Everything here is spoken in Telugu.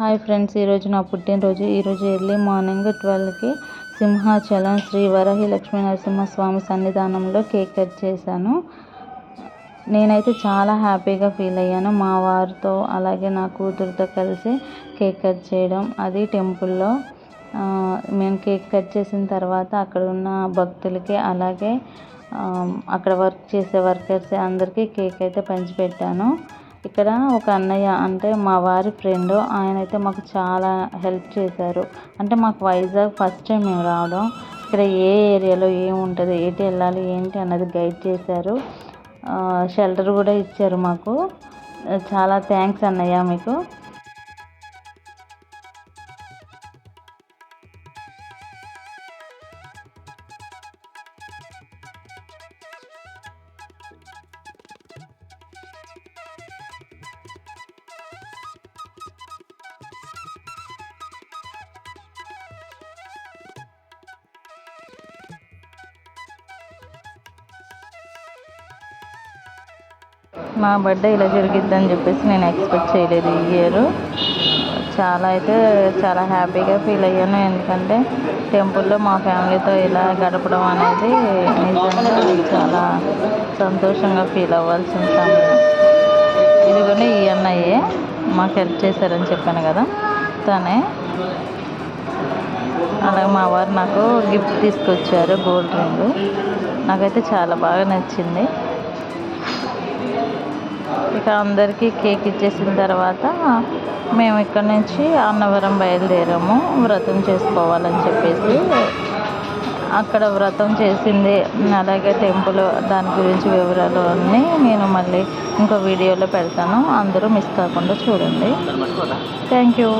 హాయ్ ఫ్రెండ్స్ ఈరోజు నా పుట్టినరోజు. ఈరోజు ఎర్లీ మార్నింగ్ ట్వెల్వ్కి సింహాచలం శ్రీ వరహి లక్ష్మీ నరసింహస్వామి సన్నిధానంలో కేక్ కట్ చేశాను. నేనైతే చాలా హ్యాపీగా ఫీల్ అయ్యాను. మా వారితో అలాగే నా కూతురుతో కలిసి కేక్ కట్ చేయడం అది టెంపుల్లో మేము కేక్ కట్ చేసిన తర్వాత అక్కడ ఉన్న భక్తులకి అలాగే అక్కడ వర్క్ చేసే వర్కర్స్ అందరికీ కేక్ అయితే పంచిపెట్టాను. ఇక్కడ ఒక అన్నయ్య అంటే మా వారి ఫ్రెండ్ ఆయన అయితే మాకు చాలా హెల్ప్ చేశారు. అంటే మాకు వైజాగ్ ఫస్ట్ టైం మేము రావడం. ఇక్కడ ఏ ఏరియాలో ఏముంటుంది ఎటు వెళ్ళాలి ఏంటి అన్నది గైడ్ చేశారు. షెల్టర్ కూడా ఇచ్చారు మాకు. చాలా థ్యాంక్స్ అన్నయ్య మీకు. మా బర్త్డే ఇలా జరిగిద్దని చెప్పేసి నేను ఎక్స్పెక్ట్ చేయలేదు ఈ ఇయర్ చాలా అయితే చాలా హ్యాపీగా ఫీల్ అయ్యాను. ఎందుకంటే టెంపుల్లో మా ఫ్యామిలీతో ఇలా గడపడం అనేది నిజంగా చాలా సంతోషంగా ఫీల్ అవ్వాల్సిన సమయం. ఇదిగోనే ఈ అన్నయ్యే మాకు హెల్ప్ చేశారని చెప్పాను కదా. తనే అలాగే మా వారు నాకు గిఫ్ట్ తీసుకొచ్చారు గోల్డ్ రింగ్ నాకైతే చాలా బాగా నచ్చింది. ఇక అందరికీ కేక్ ఇచ్చేసిన తర్వాత మేము ఇక్కడ నుంచి అన్నవరం బయలుదేరాము. వ్రతం చేసుకోవాలని చెప్పేసి అక్కడ వ్రతం చేసింది. అలాగే టెంపుల్ దాని గురించి వివరాలు అన్నీ నేను మళ్ళీ ఇంకో వీడియోలో పెడతాను. అందరూ మిస్ కాకుండా చూడండి. Thank you.